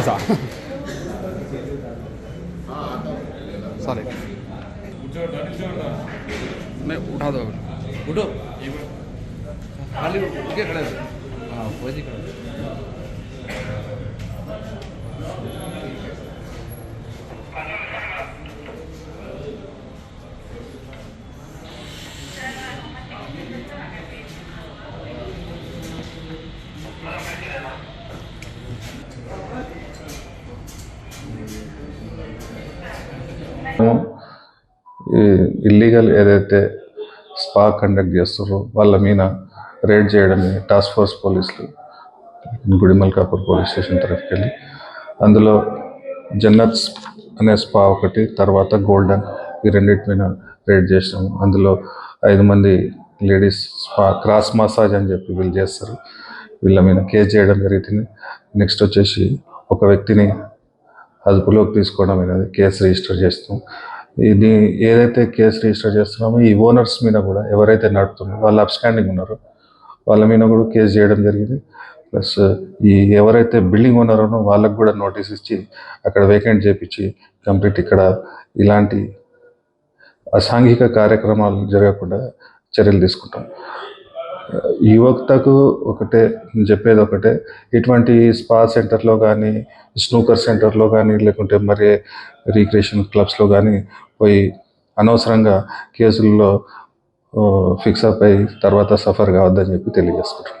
ऐसा। सॉरी मैं उठा दो। उठो। खाली खड़े हाँ। वही खड़े ఇల్లీగల్ ఏదైతే స్పా కండక్ట్ చేస్తారో వాళ్ళ మీద రేడ్ చేయడమే టాస్క్ ఫోర్స్ పోలీసులు గుడిమల్కాపూర్ పోలీస్ స్టేషన్ తరఫుకి వెళ్ళి అందులో జన్నత్స్ అనే స్పా ఒకటి తర్వాత గోల్డెన్ ఈ రెండింటి మీద రేడ్ చేసినాము. అందులో ఐదు మంది లేడీస్ స్పా క్రాస్ మసాజ్ అని చెప్పి వీళ్ళు చేస్తారు. వీళ్ళ మీద కేసు చేయడం జరుగుతుంది నెక్స్ట్ వచ్చేసి ఒక వ్యక్తిని అదుపులోకి తీసుకోవడం అనేది కేసు రిజిస్టర్ చేస్తాం. ఇది ఏదైతే కేసు రిజిస్టర్ చేస్తున్నామో ఈ ఓనర్స్ మీద కూడా ఎవరైతే నడుపుతున్నారో వాళ్ళు అబ్స్టాండింగ్ ఉన్నారో. వాళ్ళ మీద కూడా కేసు చేయడం జరిగింది. ప్లస్ ఈ ఎవరైతే బిల్డింగ్ ఓనర్ వాళ్ళకు కూడా నోటీస్ ఇచ్చి అక్కడ వేకెంట్ చేపించి కంప్లీట్ ఇక్కడ ఇలాంటి అసాంఘిక కార్యక్రమాలు జరగకుండా చర్యలు తీసుకుంటాం. యువతకు ఒకటే చెప్పేది ఒకటే. ఇటువంటి స్పా సెంటర్లో కానీ స్నూకర్ సెంటర్లో కానీ లేకుంటే మరి రీక్రియేషన్ క్లబ్స్లో కానీ పోయి అనవసరంగా కేసుల్లో ఫిక్స్ అప్ అయ్యి తర్వాత సఫర్ కావద్దని చెప్పి తెలియజేసుకుంటాం